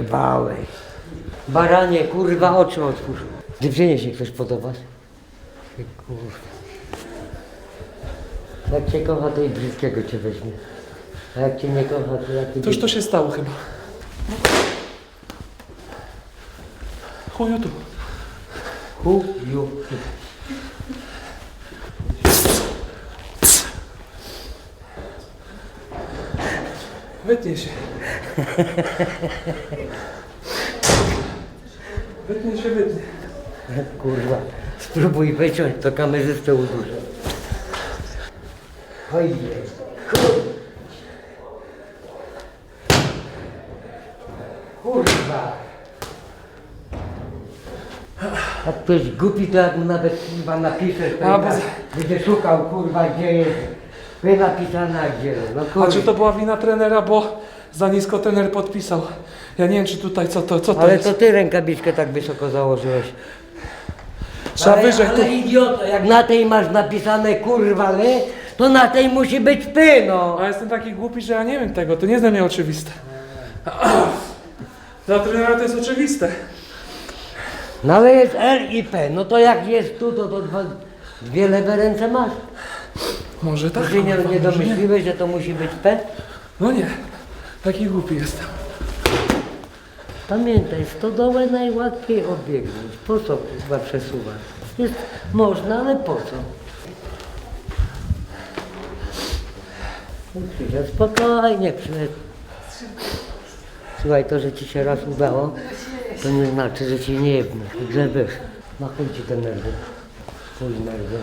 zjebałeś. Baranie, kurwa, oczy otwórz. Dziewczynie się ktoś podobać? Ty Kurwa. Jak cię kocha, to i brzydkiego cię weźmie. A jak cię nie kocha, to jak ty... To już to się stało chyba. Chuju tu. Chuju. Wytnie się. Wytnie się, wytnie. Kurwa. Spróbuj wyciąć, to kamerzystę uduszę. Ojej. Kurwa. Jak ktoś głupi, to jak mu nawet kurwa napiszesz, to A, i tak bo- będzie szukał kurwa gdzie jest. Wy napisane, a gdzie. No. A czy to była wina trenera, bo za nisko trener podpisał. Ja nie wiem, czy tutaj co to, co to Ale jest. to ty rękawiczkę tak wysoko założyłeś. Trzeba ale, wyżej ale tu. idioto, jak na tej masz napisane kurwa le, to na tej musi być ty, no. A jestem taki głupi, że ja nie wiem tego. To nie jest dla mnie oczywiste. Dla trenera to jest oczywiste. No ale jest L i P, no to jak jest tu, to, to dwa, dwie lewe ręce masz. Może tak. To się nie, kurwa, nie może domyśliłeś, że to musi być P? No nie. Taki głupi jestem. Pamiętaj, stodołę najłatwiej obiegnąć. Po co chyba przesuwać? Jest, można, ale po co? No, Krzysia, spokojnie przed. Słuchaj, to, że ci się raz udało, to nie znaczy, że ci nie wiesz, na chuj ci te nerwy. Chuj nerwy.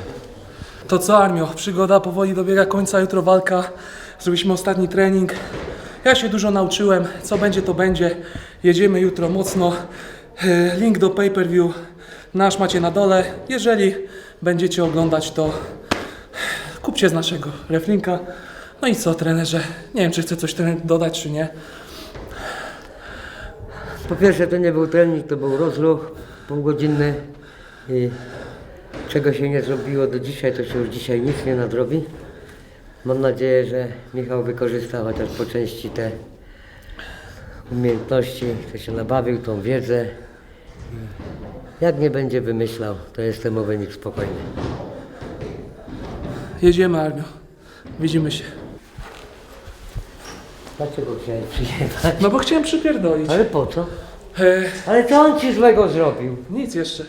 To co Armio, przygoda powoli dobiega końca, jutro walka, zrobiliśmy ostatni trening. Ja się dużo nauczyłem, co będzie to będzie. Jedziemy jutro mocno. E, Link do pay-per-view nasz macie na dole. Jeżeli będziecie oglądać to kupcie z naszego reflinka. No i co trenerze, nie wiem czy chcę coś trener dodać czy nie. Po pierwsze to nie był trening, to był rozruch półgodzinny i czego się nie zrobiło do dzisiaj, to się już dzisiaj nic nie nadrobi. Mam nadzieję, że Michał wykorzysta chociaż po części te umiejętności, że się nabawił tą wiedzę. Jak nie będzie wymyślał, to jestem o wynik spokojny. Jedziemy Armio, widzimy się. Dlaczego chciałeś przyjechać? No bo chciałem przypierdolić. Ale po co? E, Ale co on ci złego zrobił? nic jeszcze.